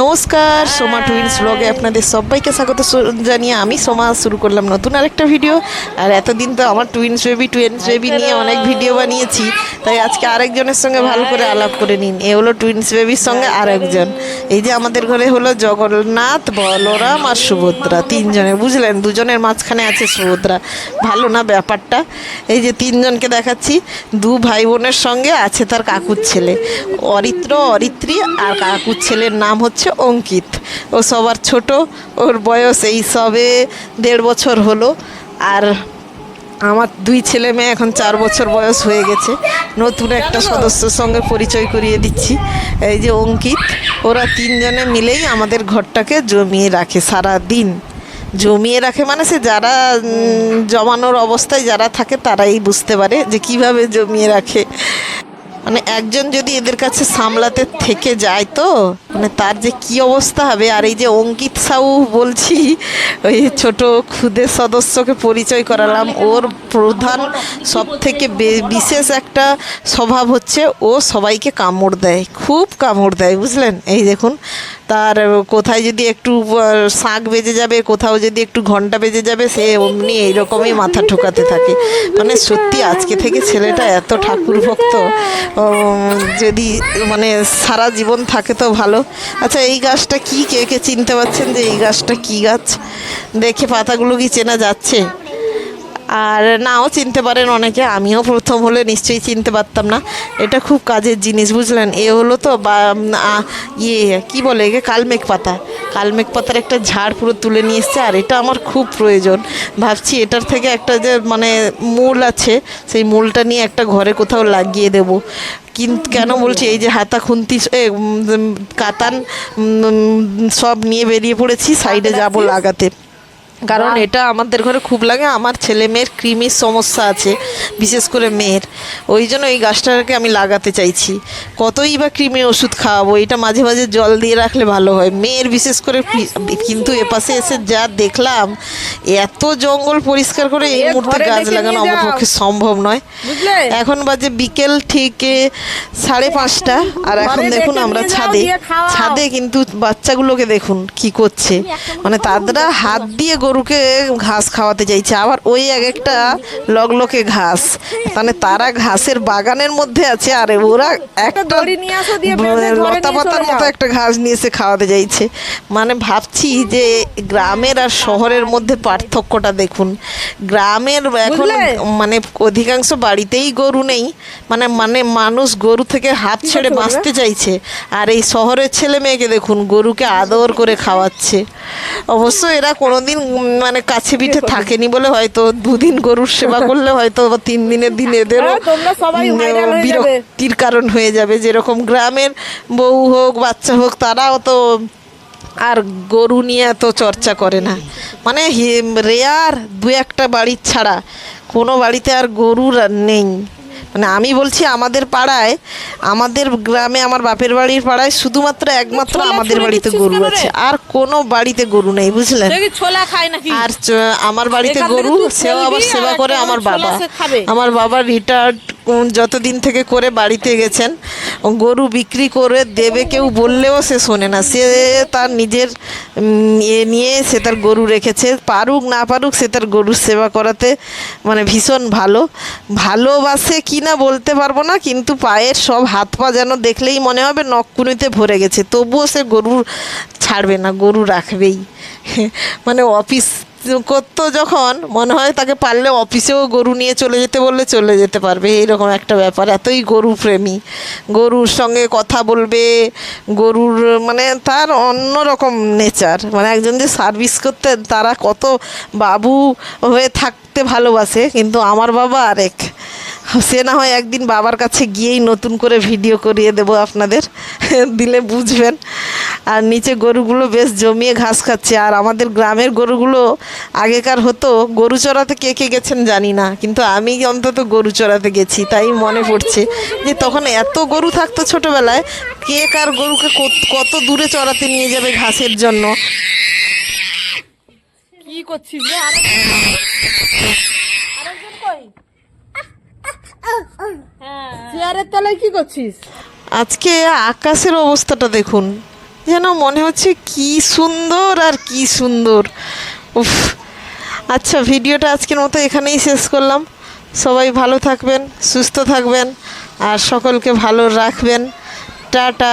নমস্কার সোমা টুইন্স ব্লগে আপনাদের সবাইকে স্বাগত জানিয়ে আমি সোমা শুরু করলাম নতুন আরেকটা ভিডিও। আর এতদিন তো আমার টুইন্স বেবি টুইন্স বেবি নিয়ে অনেক ভিডিও বানিয়েছি। তাই আজকে আরেকজনের সঙ্গে ভালো করে আলাপ করে নিন। এ হলো টুইন্স বেবির সঙ্গে আরেকজন। এই যে আমাদের ঘরে হলো জগন্নাথ বলরাম আর সুভদ্রা তিনজনের। বুঝলেন? দুজনের মাঝখানে আছে সুভদ্রা। ভালো না ব্যাপারটা? এই যে তিনজনকে দেখাচ্ছি। দু ভাই বোনের সঙ্গে আছে তার কাকুর ছেলে। অরিত্র অরিত্রী আর কাকুর ছেলের নাম হচ্ছে অঙ্কিত। ও সবার ছোট, ওর বয়স এই সবে দেড় বছর হলো। আর আমার দুই ছেলে মেয়ে এখন চার বছর বয়স হয়ে গেছে। নতুন একটা সদস্যর সঙ্গে পরিচয় করিয়ে দিচ্ছি। এই যে অঙ্কিত, ওরা তিনজনে মিলেই আমাদের ঘরটাকে জমিয়ে রাখে সারা দিন জমিয়ে রাখে মানে সে যারা জমানোর অবস্থায় যারা থাকে তারাই বুঝতে পারে যে কীভাবে জমিয়ে রাখে। মানে একজন যদি এদের কাছে সামলাতে থেকে যায় তো মানে তার যে কি অবস্থা হবে, আর এই যে অঙ্কিত সাউ বলছি, ওই ছোট খুদের সদস্যকে পরিচয় করালাম, ওর প্রধান সব থেকে বিশেষ একটা স্বভাব হচ্ছে, ও সবাইকে কামড় দেয়, খুব কামড় দেয়, বুঝলেন? এই দেখুন তার কোথায় যদি একটু শাঁখ বেজে যাবে, কোথাও যদি একটু ঘণ্টা বেজে যাবে, সে অমনি এইরকমই মাথা ঠোকাতে থাকে। মানে সত্যি আজকে থেকে ছেলেটা এত ঠাকুর ভক্ত যদি মানে সারা জীবন থাকে তো ভালো। আচ্ছা এই গাছটা কি, কে কে চিনতে পারছেন যে এই গাছটা কি গাছ? দেখে পাতাগুলো কি চেনা যাচ্ছে? আর নাও চিনতে পারেন অনেকে আমিও প্রথম হলে নিশ্চয়ই চিনতে পারতাম না। এটা খুব কাজের জিনিস বুঝলেন? এ হলো তো বা ইয়ে কি বলে একে? কালমেঘ পাতা। কালমেঘ পাতার একটা ঝাড় পুরো তুলে নিয়ে এসছে আর এটা আমার খুব প্রয়োজন। ভাবছি এটার থেকে একটা যে মানে মূল আছে সেই মূলটা নিয়ে একটা ঘরে কোথাও লাগিয়ে দেব। কিন্তু কেন বলছি এই যে হাতা খুন্তি কাতান সব নিয়ে বেরিয়ে পড়েছি সাইডে যাব লাগাতে। কারণ এটা আমাদের ঘরে খুব লাগে। আমার ছেলে মেয়ের কৃমির সমস্যা আছে বিশেষ করে মেয়ের। ওই জন্য এই গাছটাকে আমি লাগাতে চাইছি। কতই বা কৃমির ওষুধ খাওয়াবো এটা মাঝে মাঝে জল দিয়ে রাখলে ভালো হয়। মেয়ের বিশেষ করে কিন্তু এপাশে এসে যা দেখলাম এত জঙ্গল পরিষ্কার করে এই মুহূর্তে গাছ লাগানো আমার পক্ষে সম্ভব নয়। এখন বাজে বিকেল ঠিক এ, সাড়ে পাঁচটা আর এখন দেখুন আমরা ছাদে ছাদে কিন্তু বাচ্চাগুলোকে দেখুন কি করছে। মানে তারা হাত দিয়ে গরুকে ঘাস খাওয়াতে চাইছে আবার ওই এক একটা লগলকে ঘাস। মানে তারা ঘাসের বাগানের মধ্যে আছে আর ওরা একটা ঘরে লতা পাতার মতো একটা ঘাস নিয়ে এসে খাওয়াতে চাইছে মানে ভাবছি যে গ্রামের আর শহরের মধ্যে পার্থক্যটা দেখুন। গ্রামের এখন মানে অধিকাংশ বাড়িতেই গরু নেই মানে মানে মানুষ গরু থেকে হাত ছেড়ে বাঁচতে চাইছে। আর এই শহরের ছেলে মেয়েকে দেখুন গরুকে আদর করে খাওয়াচ্ছে। অবশ্য এরা কোনোদিন মানে কাছে পিঠে থাকেনি বলে হয়তো দুদিন গরুর সেবা করলে হয়তো তিন দিনের দিন এদেরও হ্যাঁ, যাবে। বিরক্তির কারণ হয়ে যাবে। যেরকম গ্রামের বউ হোক বাচ্চা হোক তারাও তো আর গরু নিয়ে এত চর্চা করে না। মানে রেয়ার দু একটা বাড়ির ছাড়া কোনো বাড়িতে আর গরুর আর নেই। মানে আমি বলছি আমাদের পাড়ায় আমাদের গ্রামে আমার বাপের বাড়ির পাড়ায় শুধুমাত্র একমাত্র আমাদের বাড়িতে গরু আছে। আর কোনো বাড়িতে গরু নেই বুঝলেন? ছোলা খায় নাকি? আর আমার বাড়িতে গরু সেবা সেও আবার সেবা করে আমার বাবা। আমার বাবা রিটায়ার্ড যতদিন থেকে করে বাড়িতে গেছেন, গরু বিক্রি করে দেবে কেউ বললেও সে শোনে না। সে তার নিজের এ নিয়ে সে তার গরু রেখেছে। পারুক না পারুক সে তার গরুর সেবা করাতে মানে ভীষণ ভালো। ভালোবাসে কি না বলতে পারব না, কিন্তু পায়ের সব হাত পা যেন দেখলেই মনে হবে নখকুনিতে ভরে গেছে। তবুও সে গরু ছাড়বে না, গরু রাখবেই। মানে অফিস করতো যখন, মনে হয় তাকে পারলে অফিসেও গরু নিয়ে চলে যেতে বললে চলে যেতে পারবে। এইরকম একটা ব্যাপার। এতই গরু প্রেমী। গরুর সঙ্গে কথা বলবে, গরুর মানে তার অন্য রকম নেচার মানে একজন যে সার্ভিস করতেন তারা কত বাবু হয়ে থাকতে ভালোবাসে, কিন্তু আমার বাবা আরেক। সে না হয় একদিন বাবার কাছে গিয়েই নতুন করে ভিডিও করিয়ে দেব আপনাদের। দিলে বুঝবেন। আর নিচে গরুগুলো বেশ জমিয়ে ঘাস খাচ্ছে। আর আমাদের গ্রামের গরুগুলো আগেকার হতো গরু চড়াতে কে কে গেছেন জানি না কিন্তু আমি অন্তত গরু চড়াতে গেছি তাই মনে পড়ছে যে তখন এত গরু থাকতো ছোটবেলায় কে কার গরুকে কত- কত দূরে চড়াতে নিয়ে যাবে ঘাসের জন্য। কি করছিস রে? আরে চেয়ারের তলায় কি করছিস? আজকে আকাশের অবস্থাটা দেখুন। যেন মনে হচ্ছে কি সুন্দর আর কি সুন্দর। উফ। আচ্ছা ভিডিওটা আজকের মতো এখানেই শেষ করলাম। সবাই ভালো থাকবেন, সুস্থ থাকবেন, আর সকলকে ভালো রাখবেন। টাটা।